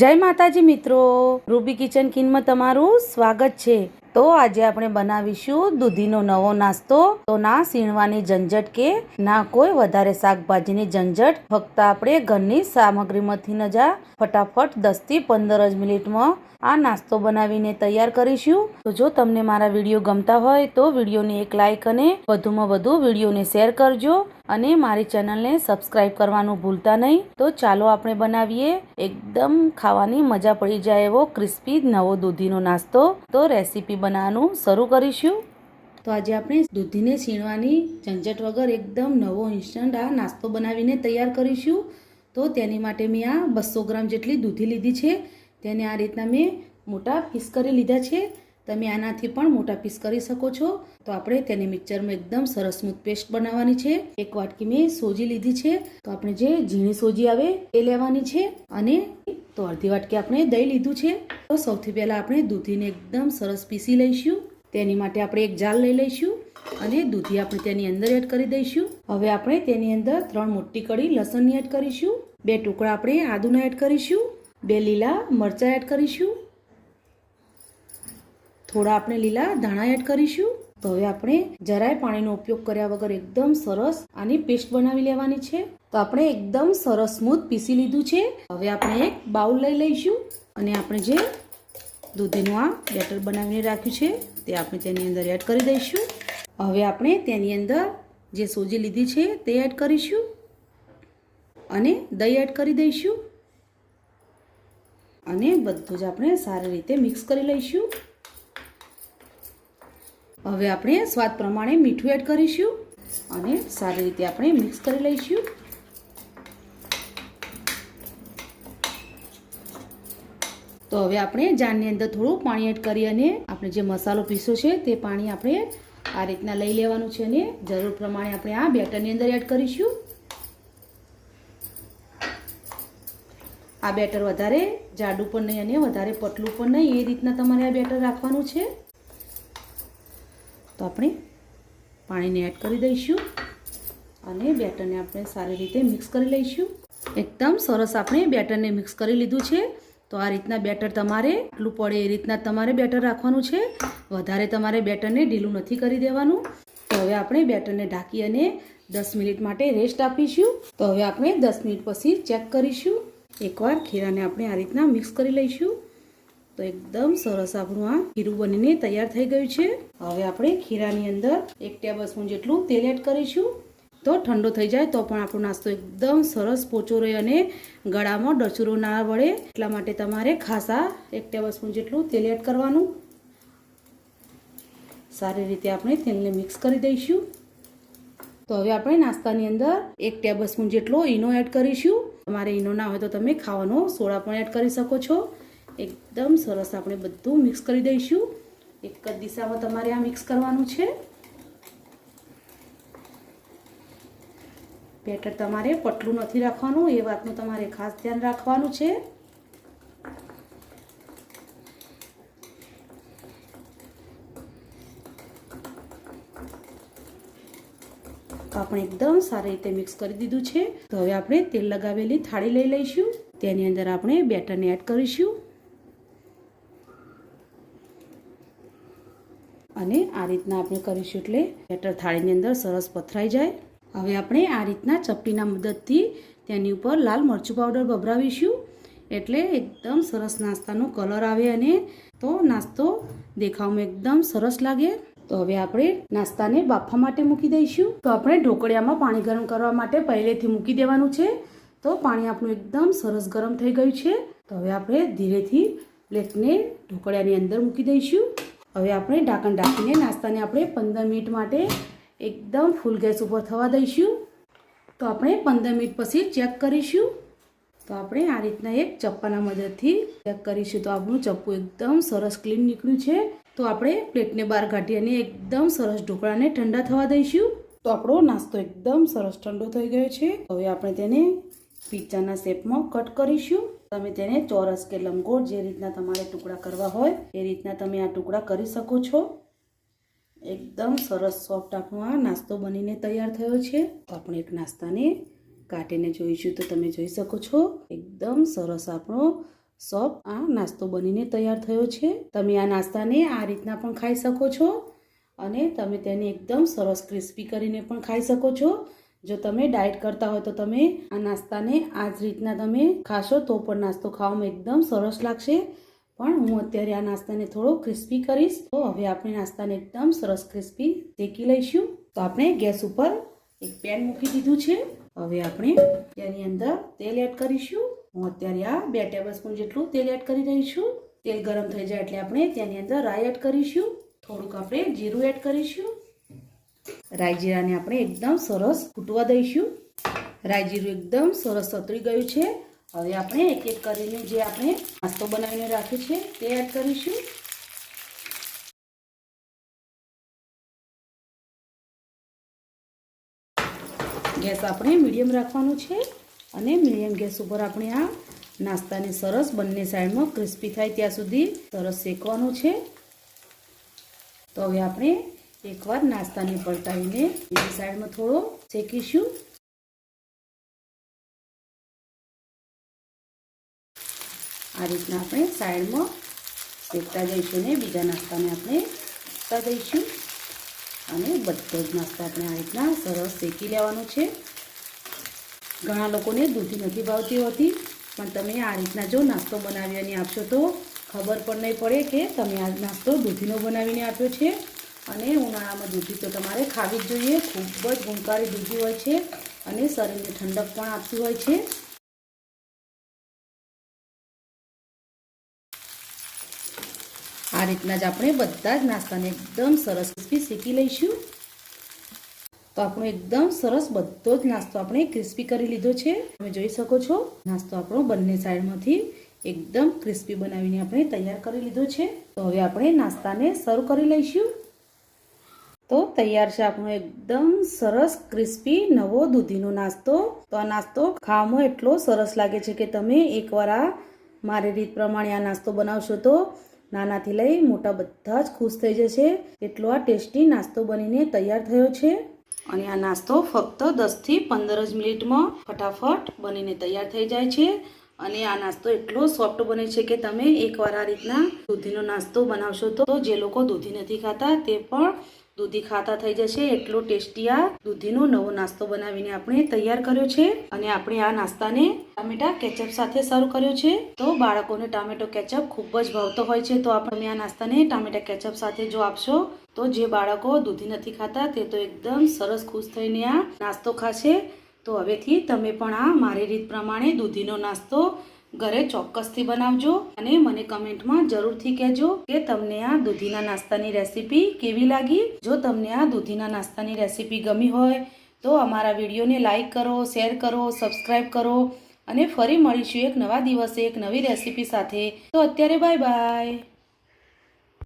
જય માતાજી મિત્રો. રૂબી કિચન કિનમાં તમારું સ્વાગત છે. તો આજે આપણે બનાવીશું દૂધીનો નવો નાસ્તો. તો ના સીણવાની ઝંઝટ કે ના કોઈ વધારે શાકભાજીની ઝંઝટ, ફક્ત આપણે ઘરની સામગ્રીમાંથી ન જા, ફટાફટ દસથી પંદર જ મિનિટમાં આ નાસ્તો બનાવીને તૈયાર કરીશું. તો જો તમને મારા વીડિયો ગમતા હોય તો વિડીયોને એક લાઇક અને વધુમાં વધુ વિડીયોને શેર કરજો. અને મારી ચેનલને સબસ્ક્રાઇબ કરવાનું ભૂલતા નહીં. તો ચાલો આપણે બનાવીએ. એકદમ ખાવાની મજા પડી જાય એવો ક્રિસ્પી નવો દૂધીનો નાસ્તો. તો રેસીપી બનાવવાનું શરૂ કરીશું. તો આજે આપણે દૂધીને છીણવાની ઝંઝટ વગર એકદમ નવો ઇન્સ્ટન્ટ આ નાસ્તો બનાવીને તૈયાર કરીશું. તો તેની માટે મેં આ બસો ગ્રામ જેટલી દૂધી લીધી છે. તેને આ રીતના મેં મોટા પીસ કરી લીધા છે. તમે આનાથી પણ મોટા પીસ કરી શકો છો. તો આપણે તેને મિક્સરમાં એકદમ સરસ સ્મૂથ પેસ્ટ બનાવવાની છે. એક વાટકી મેં સોજી લીધી છે. તો આપણે જે ઝીણી સોજી આવે એ લેવાની છે અને તો અડધી વાટકી આપણે દહીં લીધું છે. તો સૌથી પહેલાં આપણે દૂધીને એકદમ સરસ પીસી લઈશું. તેની માટે આપણે એક જાલ લઈ લઈશું અને દૂધી આપણે તેની અંદર એડ કરી દઈશું. હવે આપણે તેની અંદર ત્રણ મોટી કડી લસણની એડ કરીશું. બે ટુકડા આપણે આદુના એડ કરીશું. બે લીલા મરચાં એડ કરીશું. થોડા આપણે લીલા ધાણા એડ કરીશું. તો હવે આપણે જરાય પાણીનો ઉપયોગ કર્યા વગર એકદમ સરસ આની પેસ્ટ બનાવી લેવાની છે. તો આપણે એકદમ સરસ સ્મૂથ પીસી લીધું છે. હવે આપણે એક બાઉલ લઈ લઈશું અને આપણે જે દૂધીનું આ બેટર બનાવીને રાખ્યું છે તે આપણે તેની અંદર એડ કરી દઈશું. હવે આપણે તેની અંદર જે સોજી લીધી છે તે એડ કરીશું અને દહીં એડ કરી દઈશું. અને બધું જ આપણે સારી રીતે મિક્સ કરી લઈશું. હવે આપણે સ્વાદ પ્રમાણે મીઠું એડ કરીશું અને સારી રીતે આપણે મિક્સ કરી લઈશું. તો હવે આપણે જારની અંદર થોડું પાણી એડ કરી અને આપણે જે મસાલો પીસો છે તે પાણી આપણે આ રીતના લઈ લેવાનું છે અને જરૂર પ્રમાણે આપણે આ બેટરની અંદર એડ કરીશું. આ બેટર વધારે જાડું પણ નહીં અને વધારે પતલું પણ નહીં, એ રીતના તમારે આ બેટર રાખવાનું છે. તો આપણે પાણીને એડ કરી દઈશું અને બેટરને આપણે સારી રીતે મિક્સ કરી લઈશું. એકદમ સરસ આપણે બેટરને મિક્સ કરી લીધું છે. તો આ રીતના બેટર તમારે એટલું પડે એ રીતના તમારે બેટર રાખવાનું છે. વધારે તમારે બેટરને ઢીલું નથી કરી દેવાનું. તો હવે આપણે બેટરને ઢાંકી અને દસ મિનિટ માટે રેસ્ટ આપીશું. તો હવે આપણે દસ મિનિટ પછી ચેક કરીશું. એકવાર ખીરાને આપણે આ રીતના મિક્સ કરી લઈશું. તો એકદમ સરસ આપણું આ ખીરું બનીને તૈયાર થઈ ગયું છે. હવે આપણે ખીરાની અંદર એક ટેબલ સ્પૂન જેટલું તેલ એડ કરીશું. તો ઠંડો થઈ જાય તો પણ આપણો નાસ્તો એકદમ સરસ પોચો રહે અને ગળામાં ડચુરો ના વળે. એટલા માટે તમારે ખાસા એક ટેબલ સ્પૂન જેટલું તેલ એડ કરવાનું. સારી રીતે આપણે તેલને મિક્સ કરી દઈશું. તો હવે આપણે નાસ્તાની અંદર એક ટેબલ સ્પૂન જેટલો ઈનો એડ કરીશું. તમારે ઈનો ના હોય તો તમે ખાવાનો સોડા પણ એડ કરી શકો છો. એકદમ સરસ આપણે બધું મિક્સ કરી દઈશું. એક જ દિશામાં તમારે આ મિક્સ કરવાનું છે. બેટર તમારે પટલું નથી રાખવાનું, એ વાતનું તમારે ખાસ ધ્યાન રાખવાનું છે. આપણે એકદમ સારી રીતે મિક્સ કરી દીધું છે. તો હવે આપણે તેલ લગાવેલી થાળી લઈ લઈશું. તેની અંદર આપણે બેટરને એડ કરીશું. અને આ રીતના આપણે કરીશું એટલે બેટર થાળીની અંદર સરસ પથરાઈ જાય. હવે આપણે આ રીતના ચપટીના મદદથી તેની ઉપર લાલ મરચું પાવડર ભભરાવીશું એટલે એકદમ સરસ નાસ્તાનો કલર આવે અને તો નાસ્તો દેખાવમાં એકદમ સરસ લાગે. તો હવે આપણે નાસ્તાને બાફવા માટે મૂકી દઈશું. તો આપણે ઢોકળિયામાં પાણી ગરમ કરવા માટે પહેલેથી મૂકી દેવાનું છે. તો પાણી આપણું એકદમ સરસ ગરમ થઈ ગયું છે. તો હવે આપણે ધીરેથી પ્લેટને ઢોકળિયાની અંદર મૂકી દઈશું. હવે આપણે ઢાંકણ ઢાંકીને નાસ્તાને આપણે પંદર મિનિટ માટે એકદમ ફૂલ ગેસ ઉપર થવા દઈશું. તો આપણે પંદર મિનિટ પછી ચેક કરીશું. તો આપણે આ રીતના એક ચપ્પાના મદદથી ચેક કરીશું. તો આપણું ચપ્પુ એકદમ સરસ ક્લીન નીકળ્યું છે. તો આપણે પ્લેટને બહાર કાઢી અને એકદમ સરસ ઢોકળાને ઠંડા થવા દઈશું. તો આપણો નાસ્તો એકદમ સરસ ઠંડો થઈ ગયો છે. હવે આપણે તેને પિઝાના શેપમાં કટ કરીશું. તમે તેને ચોરસ કે લંબગોળ જે રીતના તમારે ટુકડા કરવા હોય, એ રીતના તમે આ ટુકડા કરી શકો છો. એકદમ સરસ સોફ્ટ આપણો આ નાસ્તો બનીને તૈયાર થયો છે. આપણે એક નાસ્તાને કાઢીને જોઈશું તો તમે જોઈ શકો છો. એકદમ સરસ આપણો સોફ્ટ આ નાસ્તો બનીને તૈયાર થયો છે. તમે આ નાસ્તાને આ રીતના પણ ખાઈ શકો છો અને તમે તેને એકદમ સરસ ક્રિસ્પી કરીને પણ ખાઈ શકો છો. જો તમે ડાયટ કરતા હોય તો તમે આ નાસ્તાને આ જ રીતના તમે ખાશો તો પણ નાસ્તો ખાવામાં એકદમ સરસ લાગશે. પણ હું અત્યારે આ નાસ્તાને થોડો ક્રિસ્પી કરીશ. તો હવે આપણે નાસ્તાને એકદમ સરસ ક્રિસ્પી શેકી લઈશું. તો આપણે ગેસ ઉપર એક પેન મૂકી દીધું છે. હવે આપણે તેની અંદર તેલ એડ કરીશું. હું અત્યારે આ બે ટેબલ જેટલું તેલ એડ કરી રહી તેલ ગરમ થઈ જાય એટલે આપણે તેની અંદર રાઈ એડ કરીશું. થોડુંક આપણે જીરું એડ કરીશું. રાઈ જીરાને આપણે એકદમ સરસ ફૂટવા દઈશું. રાયજીરું એકદમ સરસ સતરી ગયું છે. હવે આપણે એક એક કરીને જે આપણે નાસ્તો બનાવીને રાખ્યો છે તે એડ કરીશું. ગેસ આપણે મીડિયમ રાખવાનું છે અને મીડિયમ ગેસ ઉપર આપણે આ નાસ્તાને સરસ બંને સાઈડમાં ક્રિસ્પી થાય ત્યાં સુધી સરસ શેકવાનું છે. તો હવે આપણે એકવાર નાસ્તાને પલટાવીને બીજી સાઈડમાં થોડો શેકીશું. આ રીતના આપણે સાઈડમાં શેકતા જઈશું ને બીજા નાસ્તાને આપણે શેકતા દઈશું અને બધો જ નાસ્તો આપણે આ રીતના સરસ શેકી લેવાનો છે. ઘણા લોકોને દૂધી નથી ભાવતી હોતી, પણ તમે આ રીતના જો નાસ્તો બનાવી અને આપશો તો ખબર પણ નહીં પડે કે તમે આ નાસ્તો દૂધીનો બનાવીને આપ્યો છે. અને ઉનાળામાં દૂધી તો તમારે ખાવી જ જોઈએ. ખૂબ જ ગુણકારી દૂધી હોય છે અને શરીરને ઠંડક પણ આપતી હોય છે. આ રીતના જ આપણે બધા જ નાસ્તાને એકદમ સરસ ક્રિસ્પી શીખી લઈશું. તો આપણો એકદમ સરસ બધો જ નાસ્તો આપણે ક્રિસ્પી કરી લીધો છે. તમે જોઈ શકો છો, નાસ્તો આપણો બંને સાઈડમાંથી એકદમ ક્રિસ્પી બનાવીને આપણે તૈયાર કરી લીધો છે. તો હવે આપણે નાસ્તાને સર્વ કરી લઈશું. તો તૈયાર છે આપણો એકદમ સરસ ક્રિસ્પી નવો દૂધીનો નાસ્તો. તો આ નાસ્તો ખાવામાં એટલો સરસ લાગે છે કે તમે એકવાર આ મારી રીત પ્રમાણે આ નાસ્તો બનાવશો તો નાનાથી લઈ મોટા બધા જ ખુશ થઈ જશે. એટલો આ ટેસ્ટી નાસ્તો બનીને તૈયાર થયો છે. અને આ નાસ્તો ફક્ત દસથી પંદર જ મિનિટમાં ફટાફટ બનીને તૈયાર થઈ જાય છે. અને આ નાસ્તો એટલો સોફ્ટ બને છે કે તમે એકવાર આ રીતના દૂધીનો નાસ્તો બનાવશો તો જે લોકો દૂધી નથી ખાતા તે પણ દૂધી ખાતા થઈ જશે, એટલો ટેસ્ટી આ દૂધીનો નવો નાસ્તો બનાવીને આપણે તૈયાર કર્યો છે. અને આપણે આ નાસ્તાને ટામેટા કેચઅપ સાથે સર્વ કર્યો છે. તો બાળકોને ટામેટો કેચઅપ ખૂબ જ ભાવતો હોય છે, તો આપણે આ નાસ્તાને ટામેટા કેચઅપ સાથે જો આપશો, તો જે બાળકો દૂધી નથી ખાતા તે તો એકદમ સરસ ખુશ થઈને આ નાસ્તો ખાશે. તો હવેથી તમે પણ આ મારી રીત પ્રમાણે દૂધીનો નાસ્તો ઘરે ચોક્કસથી બનાવજો અને મને કમેન્ટમાં જરૂરથી કહેજો કે તમને આ દૂધીના નાસ્તાની રેસીપી કેવી લાગી. જો તમને આ દૂધીના નાસ્તાની રેસીપી ગમી હોય તો અમારા વિડીયોને લાઇક કરો, શેર કરો સબસ્ક્રાઈબ કરો અને ફરી મળીશું એક નવા દિવસે એક નવી રેસીપી સાથે. તો અત્યારે બાય બાય.